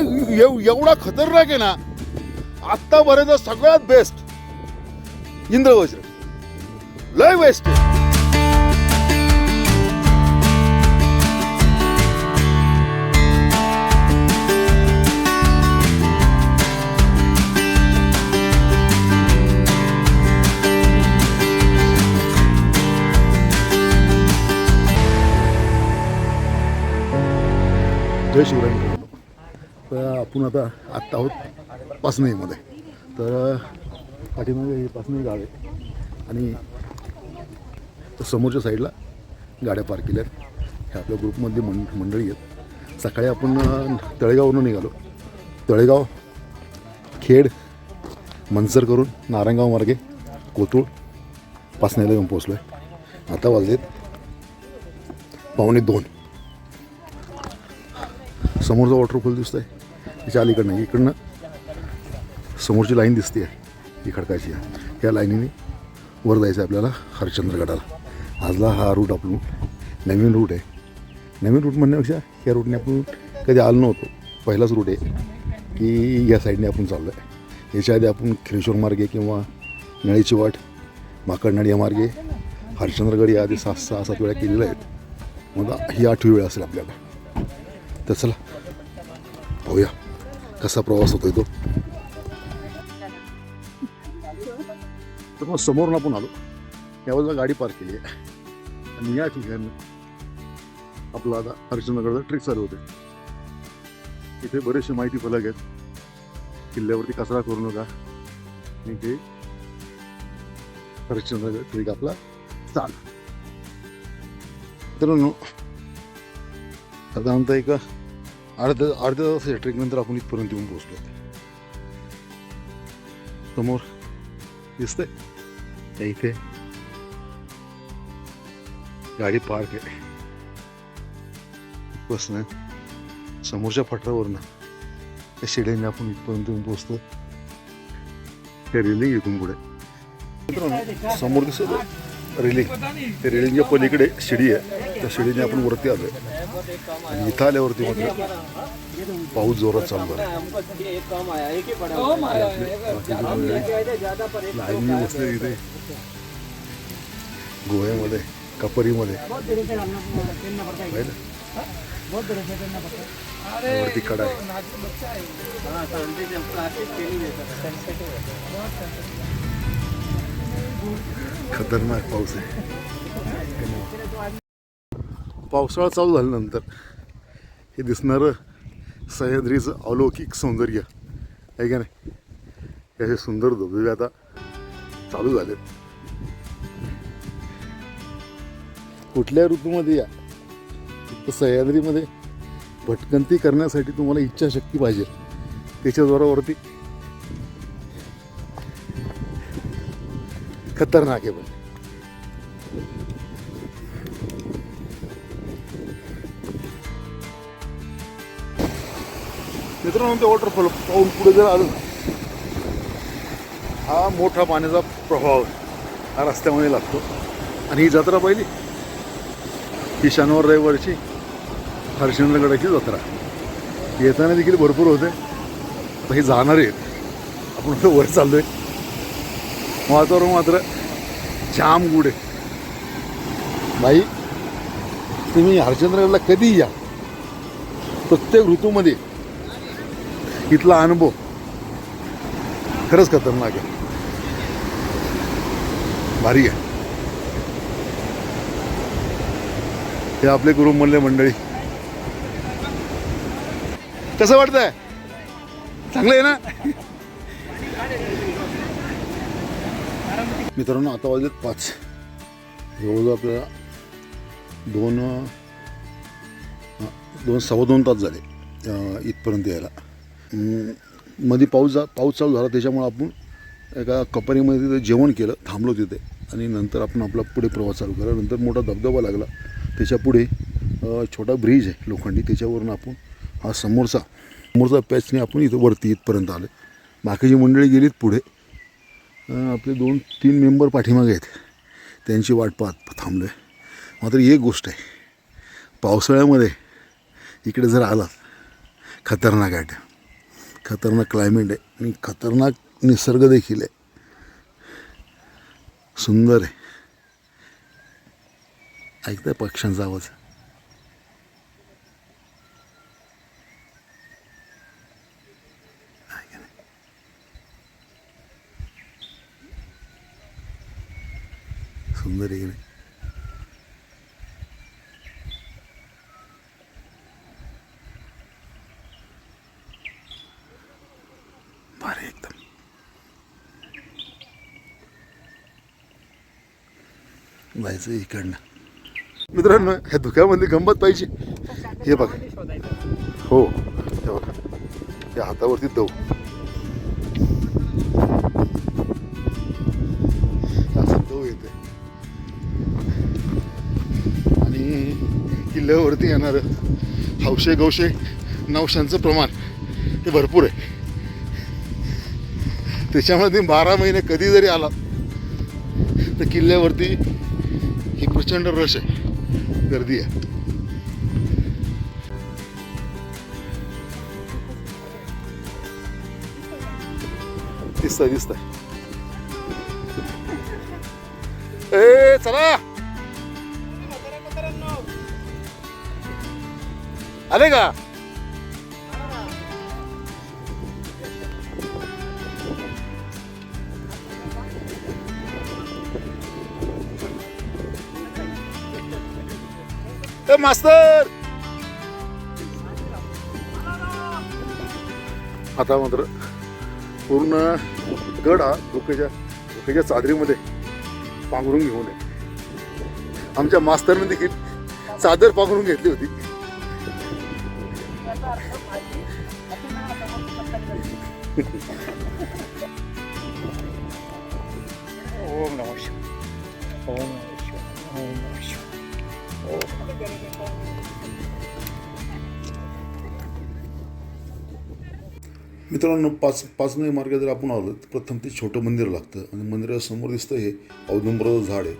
एव- एवढा खतरनाक आहे ना आत्तापर्यंत सगळ्यात बेस्ट इंद्रवज्र. लय बेस्ट आहे. जय शिवराय. आपण आता आत्ता आहोत पासनईमध्ये तर पाठीमागे ही पासनई गाव आहे. आणि समोरच्या साईडला गाड्या पार्क केल्या आहेत ह्या आपल्या ग्रुपमधली मं मंडळी आहेत. सकाळी आपण तळेगाववरून निघालो. तळेगाव खेड मनसर करून नारायणगाव मार्गे कोथरूड पाचनेला येऊन पोचलो आहे आता वाजलेत पावणे दोन. समोरचा वॉटरफॉल दिसत आहे त्याच्या अलीकडनं इकडनं समोरची लाईन दिसते आहे ही खडकाची आहे. या लाईनीने वर जायचं आहे आपल्याला हरिश्चंद्रगडाला आजला हा रूट आपण नवीन रूट आहे. नवीन रूट म्हणण्यापेक्षा या रूटने आपण कधी आलो नव्हतो. पहिलाच रूट आहे की या साईडने आपण चाललो आहे याच्या आधी आपण खिरेश्वर मार्गे किंवा नळीची वाट माकडनाडी या मार्गे हरिश्चंद्रगड या आधी सात सहा सात वेळा केलेल्या आहेत. मग ही आठवी वेळ असेल आपल्याला. तर चला पाहूया. कसा प्रवास होतोय तो तर मग समोरून आपण आलो या बाजूला गाडी पार्क केली आहे आणि या ठिकाणी आपला आता हरिश्चंद्रगडचा ट्रिक चालू होते इथे बरेचसे माहिती फलक आहेत किल्ल्यावरती कचरा करू नका आणि ते हरिश्चंद्रगड ट्रिक आपला चाल मित्रांनो साधारणतः एक अर्ध अर्ध्या तासाच्या ट्रेकनंतर आपण इथपर्यंत येऊन पोहोचलो. समोर दिसतंय? त्या इथे. गाडी पार्क आहे. बस समोरच्या फटरावरनं त्या शिड्याने आपण इथपर्यंत येऊन पोहोचतो त्या रेलिंग इथून पुढे. समोर दिसत रेलिंग त्या रेलिंगच्या पलीकडे शिडी आहे त्या शिडीने आपण वरती आलो आणि इथं आल्यावरती मात्र पाऊस जोरात चालू आहे बसले इथे. गोव्यामध्ये कपरीमध्ये. वरती कडा आहे. खतरनाक पाऊस आहे. पावसाळा चालू झाल्यानंतर हे दिसणारं सह्याद्रीचं अलौकिक सौंदर्य आहे का नाही? हे असे सुंदर धबधबे आता चालू झालेत. कुठल्या ऋतूमध्ये या? फक्त सह्याद्रीमध्ये भटकंती करण्यासाठी तुम्हाला इच्छाशक्ती पाहिजे. त्याच्या खतरनाक आहे पण मित्रांनो ते वॉटरफॉल पाहून पुढे जर आलं हा मोठा पाण्याचा प्रभाव हा रस्त्यामध्ये लागतो. आणि ही जत्रा पाहिली? ही शनिवार रविवारची हरिश्चंद्रगडाची जत्रा. येताना देखील भरपूर होते. आता हे जाणारे आहेत. आपण वर चाललो आहे वातावरण मात्र जाम गुड आहे. भाई तुम्ही हरिश्चंद्रगडला कधी या. प्रत्येक ऋतूमध्ये इथला अनुभव खरंच खतरनाक आहे. भारी आहे. हे आपले गुरु म्हणले मंडळी. कसं वाटतंय? चांगलं आहे ना? मित्रांनो आता वाजलेत पाच. जवळजवळ आपल्याला दोन दोन सव्वा दोन तास झाले इथपर्यंत यायला. मध्ये पाऊस जा पाऊस चालू झाला त्याच्यामुळं आपण एका कपारीमध्ये तिथे जेवण केलं थांबलो तिथे. आणि नंतर आपण आपला पुढे प्रवास चालू केला. नंतर मोठा धबधबा लागला. त्याच्या पुढे छोटा ब्रिज आहे लोखंडी. त्याच्यावरून आपण हा समोरचा समोरचा पॅचने आपण इथं वरती इथपर्यंत आलो बाकीची मंडळी गेलीत पुढे. आपले दोन तीन मेंबर पाठीमागे आहेत. त्यांची वाट पाहत थांबलो आहे मात्र एक गोष्ट आहे. पावसाळ्यामध्ये इकडे जर आलात खतरनाक आहे खतरनाक क्लायमेट आहे आणि खतरनाक निसर्ग देखील आहे. सुंदर आहे. ऐकताय पक्ष्यांचा आवाज. सुंदर आहे भारी एकदम जायचं इकडनं मित्रांनो ह्या धुक्यामध्ये गंमत पाहिजे हे बघा हो हे बघा या हातावरती दव किल्ल्यावरती येणार हौशे गवशे नवशांचं प्रमाण हे भरपूर आहे. त्याच्यामध्ये बारा महिने कधी जरी आला तर किल्ल्यावरती ही प्रचंड रश आहे गर्दी आहे. दिसतंय दिसतंय. ए चला! आले का? ए मास्तर! आता मात्र पूर्ण गड हा धुकेच्या धुकेच्या चादरीमध्ये पांघरून घेऊन आहे. आमच्या मास्तरने देखील चादर पांघरून घेतली होती. ओम नमः शिवाय। ओम नमः शिवाय। ओम नमः शिवाय। मित्रांनो पाच पाच नवी मार्ग जर आपण आलो तर प्रथम ते छोटं मंदिर लागतं. आणि मंदिरासमोर दिसतं हे औदुंबराचं झाड आहे.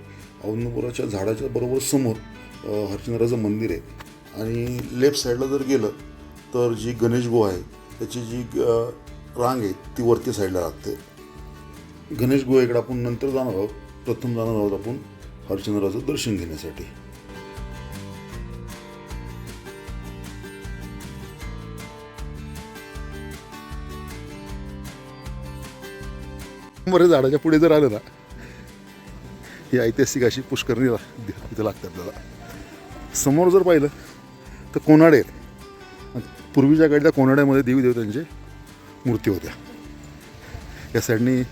औदुंबराच्या झाडाच्या बरोबर समोर अं, मंदिर आहे. आणि लेफ्ट साईडला जर गेलं तर जी गणेश गुहा आहे त्याची जी रांग आहे ती वरती साईडला लागते. गणेश गुहेकडे आपण नंतर जाणार आहोत. प्रथम जाणार आहोत आपण हरिश्चंद्राचं दर्शन घेण्यासाठी. बरे झाडाच्या पुढे जर आलं ना ही ऐतिहासिक अशी पुष्करणी तिथं लागतात त्याला. समोर जर पाहिलं तर कोनाडे आहेत? पूर्वीच्या काळच्या कोनाड्यामध्ये देवी देवतांचे मूर्ती होत्या. या साईडनी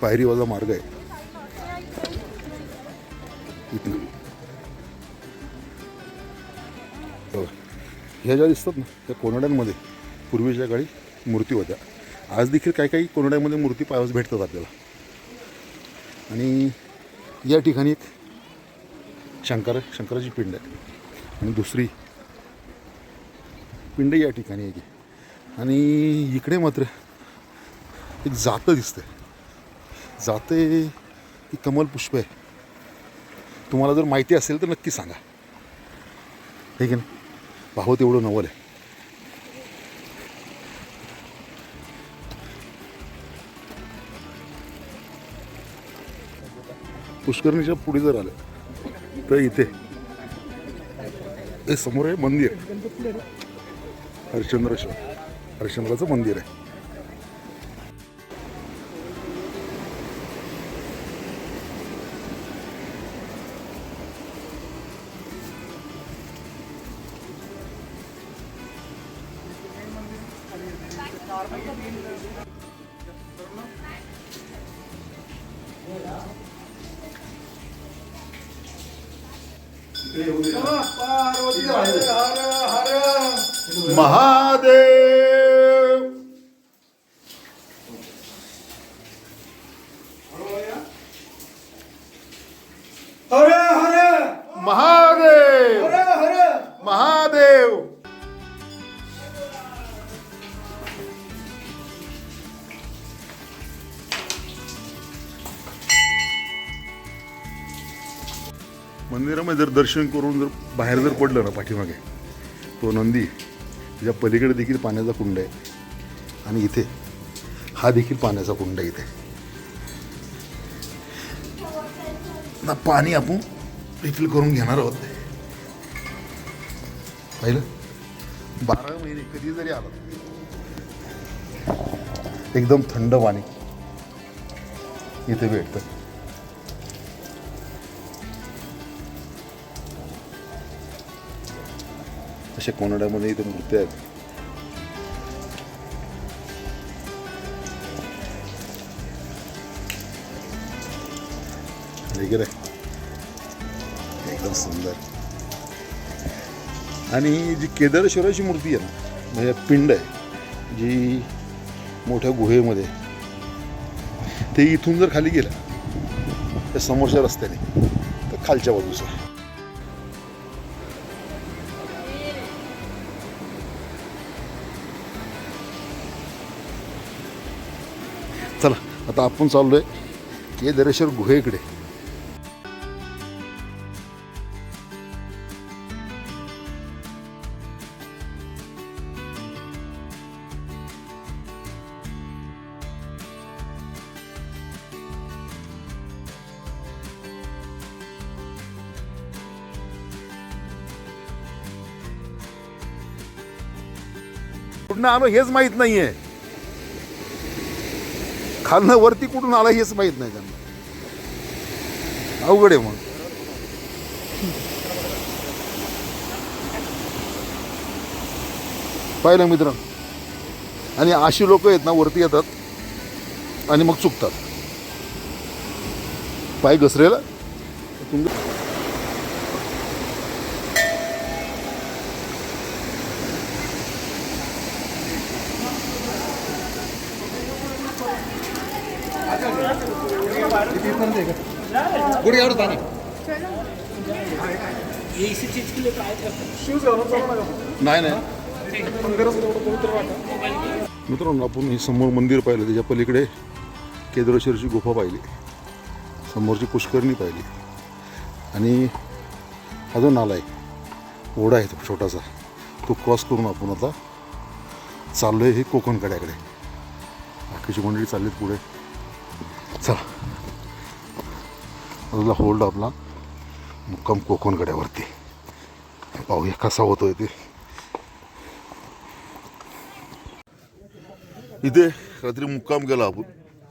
पायरीवाला मार्ग आहे. इथनं. हो. ह्या ज्या दिसतात ना त्या कोनड्यांमध्ये पूर्वीच्या काळी मूर्ती होत्या. आज देखील काही काही कोनड्यामध्ये मूर्ती पायास भेटतात आपल्याला. आणि या ठिकाणी एक शंकर शंकराची पिंड आहे. आणि दुसरी पिंड या ठिकाणी आहे. की आणि इकडे मात्र एक जातं दिसतंय. जाते ही कमल पुष्प आहे. तुम्हाला जर माहिती असेल तर नक्की सांगा. हे की नाही? भाव तेवढं नवल आहे. पुष्करणीच्या पुढे जर आलं तर इथे. हे समोर आहे मंदिर. हरिश्चंद्रेश्वर हरिश्चंद्राचं मंदिर आहे. महादेव! दर्शन करून जर बाहेर जर पडलं ना पाठीमागे तो नंदी त्याच्या पलीकडे देखील पाण्याचा कुंड आहे. आणि इथे हा देखील पाण्याचा कुंड आहे इथे. ना पाणी आपण रिफिल करून घेणार आहोत. पाहिलं? बारा महिने कधी जरी आला एकदम थंड पाणी इथे भेटतं. अशा कोनाड्यामध्ये इथे मूर्त्या आहेत? वगैरे एकदम सुंदर. आणि जी केदारेश्वराची मूर्ती आहे ना म्हणजे पिंड आहे जी मोठ्या गुहेमध्ये ते इथून जर खाली गेलं त्या समोरच्या रस्त्याने तर खालच्या बाजूचा. आता आपण चाललोय केदारेश्वर गुहेकडे. कुठनं आलो हेच माहीत नाहीये. खालनं वरती कुठून आला हेच माहीत नाही त्यांना. अवघड आहे मग. पाहिलं मित्र? आणि अशी लोक आहेत ना वरती येतात आणि मग चुकतात. पाय घसरेला. तुम गुडघ्यावर पाणी नाही नाही मित्रांनो आपण हे समोर मंदिर पाहिलं त्याच्या पलीकडे केद्रेश्वरची गुफा पाहिली. समोरची पुष्करणी पाहिली. आणि हा जो नाला आहे ओढा आहे तो छोटासा तो क्रॉस करून आपण आता चाललो आहे हे कोकण कड्याकडे. बाकीची मंडळी चाललीत पुढे. चला. तुला होल्ड आपला मुक्काम कोकण गड्यावरती. पाहूया कसा होतोय ते. इथे रात्री मुक्काम केला आपण.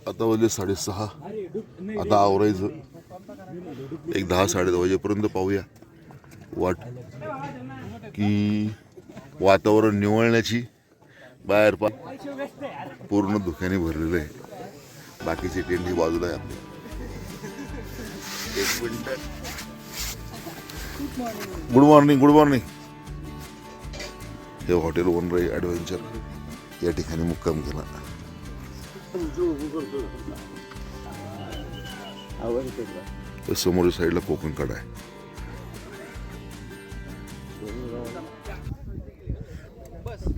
आता वाजले साडेसहा. आता आवरायचं. एक दहा साडे दहा वाजेपर्यंत पाहूया. वाट. की वातावरण निवळण्याची बाहेर पा पूर्ण धुक्याने भरलेलं आहे. बाकीचे टेंट ही बाजूला आहे आपली. एक minute good morning good morning हे हॉटेल वनराई ॲडव्हेंचर या ठिकाणी मुक्काम केला. समोरच्या साईडला कोकण कडा आहे.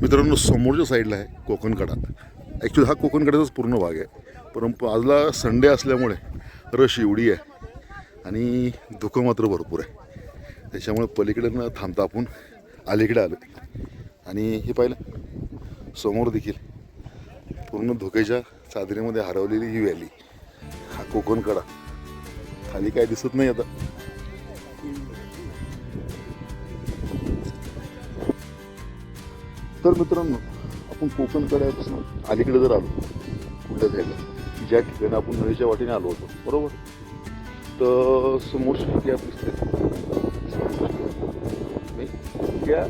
मित्रांनो समोरच्या साईडला आहे कोकण कडा ॲक्च्युली हा कोकण कड्याचाच पूर्ण भाग आहे. परंतु आजला संडे असल्यामुळे रश एवढी आहे. आणि धुकं मात्र भरपूर आहे. त्याच्यामुळे पलीकडे न थांबता आपण अलीकडे आलो आणि हे पाहिलं समोर देखील पूर्ण धुक्याच्या चादरीमध्ये हरवलेली ही व्हॅली हा कोकण कडा. खाली काय दिसत नाही आता. तर मित्रांनो आपण कोकण कड्यापासून अलीकडे जर आलो कुठल्या साईडला ज्या ठिकाणी आपण नळीच्या वाटेने आलो होतो बरोबर? तर समोरची गॅप दिसते त्या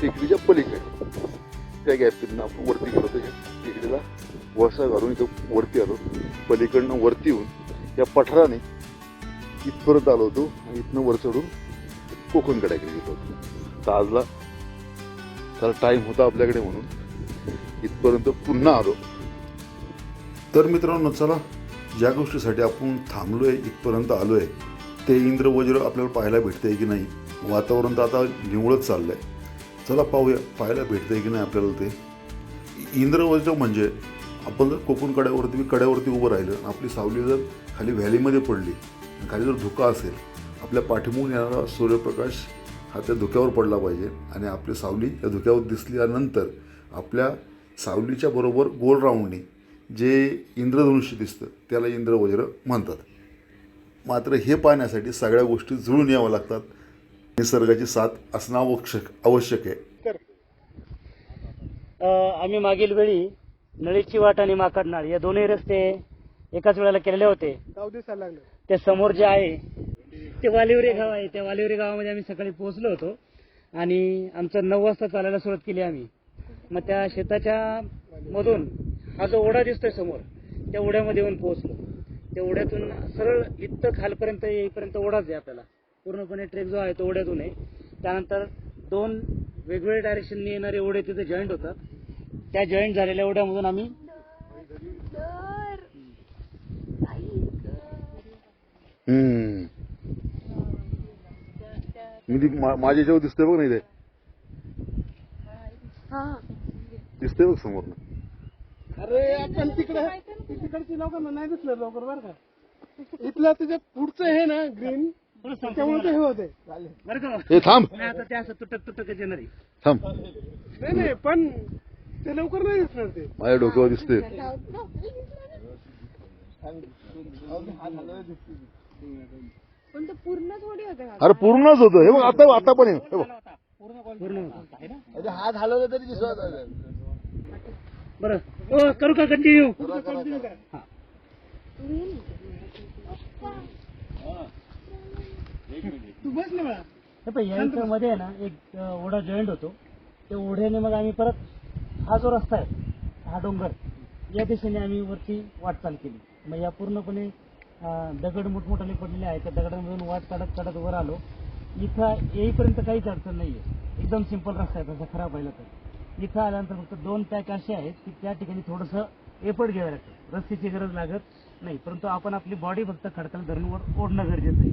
टेकडीच्या पलीकडे त्या गॅपीतनं आपण वरती गेलो होतो. टेकडीला वळसा घालून इथं वरती आलो. पलीकडनं वरती येऊन या पठाराने इथपर्यंत आलो होतो आणि इथनं वर चढून कोकणकड्याकडे गेलो होतो. तर आजला तर टाईम होता आपल्याकडे म्हणून. इथपर्यंत पुन्हा आलो. तर मित्रांनो चला ज्या गोष्टीसाठी आपण थांबलोय इथपर्यंत आलोय ते इंद्रवज्र आपल्याला पाहायला भेटतंय की नाही? वातावरण तर आता निवळत चाललंय. चला पाहूया पाहायला भेटतंय की नाही आपल्याला ते? इंद्रवज्र म्हणजे आपण जर कोकण कड्यावरती कड्यावरती उभं राहिलं आपली सावली जर खाली व्हॅलीमध्ये पडली खाली जर धुका असेल आपल्या पाठीमागून येणारा सूर्यप्रकाश हा त्या धुक्यावर पडला पाहिजे आणि आपली सावली त्या धुक्यावर दिसल्यानंतर आपल्या सावलीच्या बरोबर गोल राऊंडनी जे इंद्रधनुष्य दिसतं त्याला इंद्रवज्र म्हणतात. मात्र हे पाहण्यासाठी सगळ्या गोष्टी जुळून याव्या लागतात. निसर्गाची साथ असणं आवश्यक आवश्यक आहे आम्ही मागील वेळी नळीची वाट आणि माकडनाळ या दोन्ही रस्ते एकाच वेळेला केलेले होते. ते समोर जे आहे ते वालिवरे गाव आहे. त्या वालिवरे गावामध्ये आम्ही सकाळी पोहोचलो होतो आणि आमचं नऊ वाजता चालायला सुरुवात केली आम्ही. मग त्या शेताच्या मधून हा जो ओढा दिसतोय समोर त्या ओढ्यामध्ये येऊन पोहोचलो. त्या ओढ्यातून सरळ इथं खालपर्यंत येईपर्यंत ओढाच आहे आपल्याला. पूर्णपणे ट्रेक जो आहे तो ओढ्यातून आहे. त्यानंतर दोन वेगवेगळ्या डायरेक्शनने येणारे ओढे तिथे जॉईंट होतात. त्या जॉईंट झालेल्या ओढ्यामधून आम्ही माझ्या याच्यावर दिसतंय बघ नाही ते दिसतंय बघ समोर अरे आपण तिकडे तिकडची लोकांना नाही दिसलं लवकर बरं का. इथलं त्याच्या पुढचं हे ना ग्रीन त्यामुळे ते हे होते. बरं का? हे थांब. नाही आता ते असं तुटक तुटकच येणार आहे. थांब. नाही नाही पण ते लवकर नाही दिसणार ते. माझ्या डोक्यावर दिसते पण तो पूर्ण थोडी होते अरे पूर्णच होतं. हे बघ आता आता पण आहे. हे बघ. पूर्ण होतं. आहे ना? हात हलवले तरी दिसत बरं. हो करू का कंटिन्यू तू बस ना मला हे पण यांच्या मध्ये आहे ना एक ओढा जॉईंट होतो. त्या ओढ्याने मग आम्ही परत हा जो रस्ता आहे हा डोंगर या दिशेने आम्ही वरती वाटचाल केली. मग या पूर्णपणे दगड मोठमोठाले पडलेले आहेत. त्या दगडांमधून वाट काढत काढत वर आलो. इथं येईपर्यंत काहीच अडचण नाहीये. एकदम सिंपल रस्ता आहे तसा खराब पाहिला तर. इथं आल्यानंतर फक्त दोन पॅक असे आहेत की त्या ठिकाणी थोडंसं एफर्ट घ्यावं लागतं. रस्त्याची गरज लागत नाही परंतु आपण आपली बॉडी फक्त खडकाला धरून ओढणं गरजेचं आहे.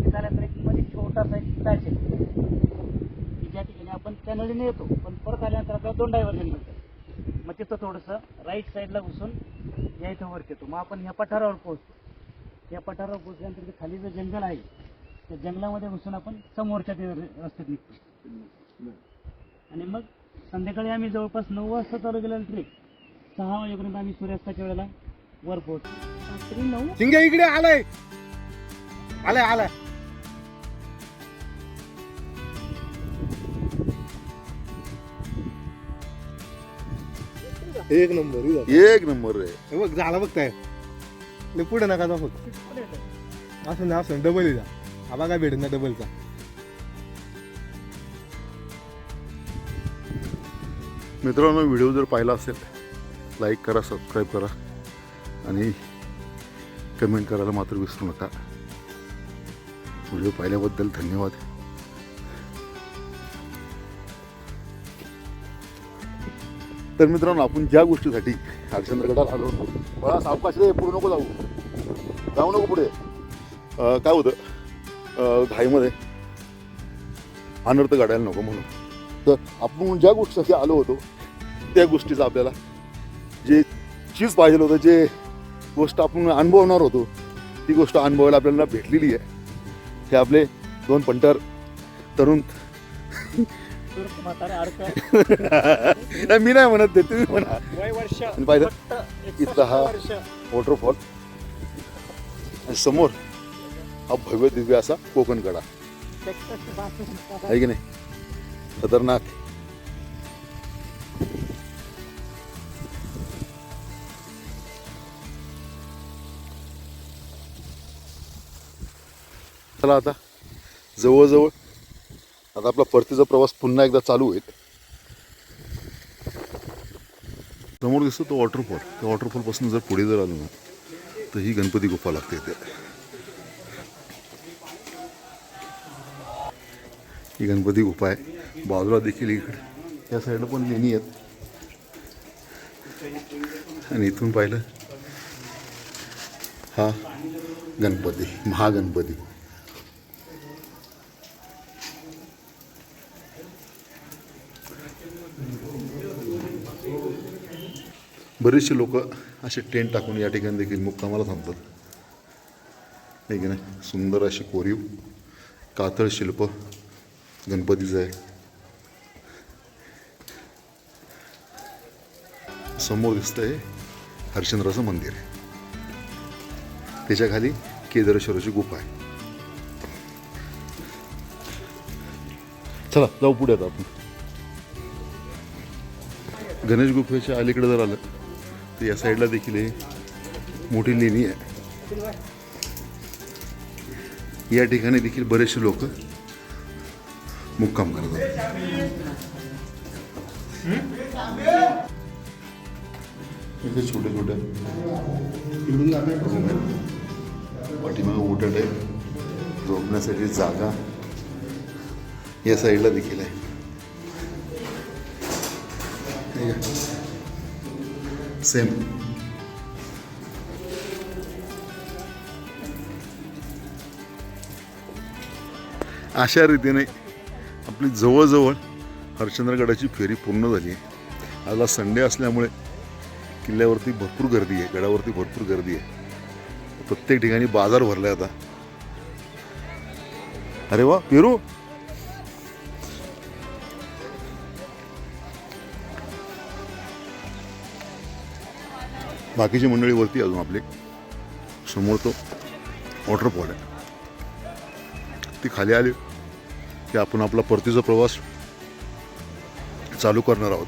इथं आल्यानंतर एक मध्ये छोटासा एक पॅच आहे. की ज्या ठिकाणी आपण त्या नळीने येतो पण परत आल्यानंतर आपल्याला दोन डायव्हर्जन मिळतं मग तिथं थोडंसं राईट साईडला घुसून या इथं वर येतो. मग आपण ह्या पठारावर पोहोचतो. या पठारावर पोहोचल्यानंतर ते खाली जे जंगल आहे त्या जंगलामध्ये घुसून आपण समोरच्या ते रस्त्यात निघतो. आणि मग संध्याकाळी आम्ही जवळपास नऊ वाजता चालू केलेला ट्रेक सहा वाजेपर्यंत आम्ही सूर्यास्ताच्या वेळेला वर रात्री नऊ? शिंगे इकडे आलाय. आलाय आलाय. एक नंबर. एक नंबर रे. हे बघ झाला बघ काय लय पुढे नका जा फक्त. असं ना असं डबल जा. हा बघा भेटेल ना डबलचा मित्रांनो व्हिडिओ जर पाहिला असेल लाईक करा सबस्क्राईब करा आणि कमेंट करायला मात्र विसरू नका. व्हिडिओ पाहिल्याबद्दल धन्यवाद. तर मित्रांनो आपण ज्या गोष्टीसाठी हरिश्चंद्रगडाला आलो बळा सावकाश रे पुढे नको जाऊ. जाऊ नको पुढे. काय होतं? घाईमध्ये अनर्थ गाडायला नको म्हणून. तर आपण ज्या गोष्टीसाठी आलो होतो त्या गोष्टीचं आपल्याला जे चीज पाहिजे होतं जे गोष्ट आपण अनुभवणार होतो ती गोष्ट अनुभवायला आपल्याला भेटलेली आहे. हे आपले दोन पंटर तरुण. मी नाही म्हणत ते तुम्ही म्हणा. पाहिलं इथला हा वॉटरफॉल आणि समोर हा भव्य दिव्य असा कोकण कडा आहे की नाही? खतरनाक. चला आता. जवळजवळ. आता आपला परतीचा प्रवास पुन्हा एकदा चालू होईल. समोर दिसतो तो वॉटरफॉल त्या वॉटरफॉलपासून जर पुढे जर आलो ना तर ही गणपती गुफा लागते इथे. ही गणपती गुफा आहे. बाजूला देखील इकडे. या साईडला पण लेणी आहेत. आणि इथून पाहिलं हा गणपती महागणपती. बरेचसे लोक असे टेंट टाकून या ठिकाणी देखील मुक्कामाला थांबतात. नाही की नाही? सुंदर अशी कोरीव कातळ शिल्प गणपतीचं आहे. समोर दिसतंय हरिश्चंद्राचं मंदिर. आहे त्याच्याखाली केदारेश्वराची गुफा आहे. चला जाऊ पुढे आता आपण. गणेश गुफेच्या अलीकडे जर आलं तर या साईडला देखील हे मोठी लेणी आहे. या ठिकाणी देखील बरेचसे लोक मुक्काम करतात. इथे छोटे छोटे रूम आहेत पाठीमागे उठट आहे. झोपण्यासाठी जागा या साईडला देखील आहे. सेम अशा रीतीने आपली जवळजवळ हरिश्चंद्रगडाची फेरी पूर्ण झाली आहे. आजला संडे असल्यामुळे किल्ल्यावरती भरपूर गर्दी आहे गडावरती भरपूर गर्दी आहे. प्रत्येक ठिकाणी बाजार भरलाय आता. अरे वा पेरू! बाकीची मंडळी वरती अजून आपली. समोर तो वॉटरफॉल आहे. ती खाली आली की आपण आपला परतीचा प्रवास चालू करणार आहोत.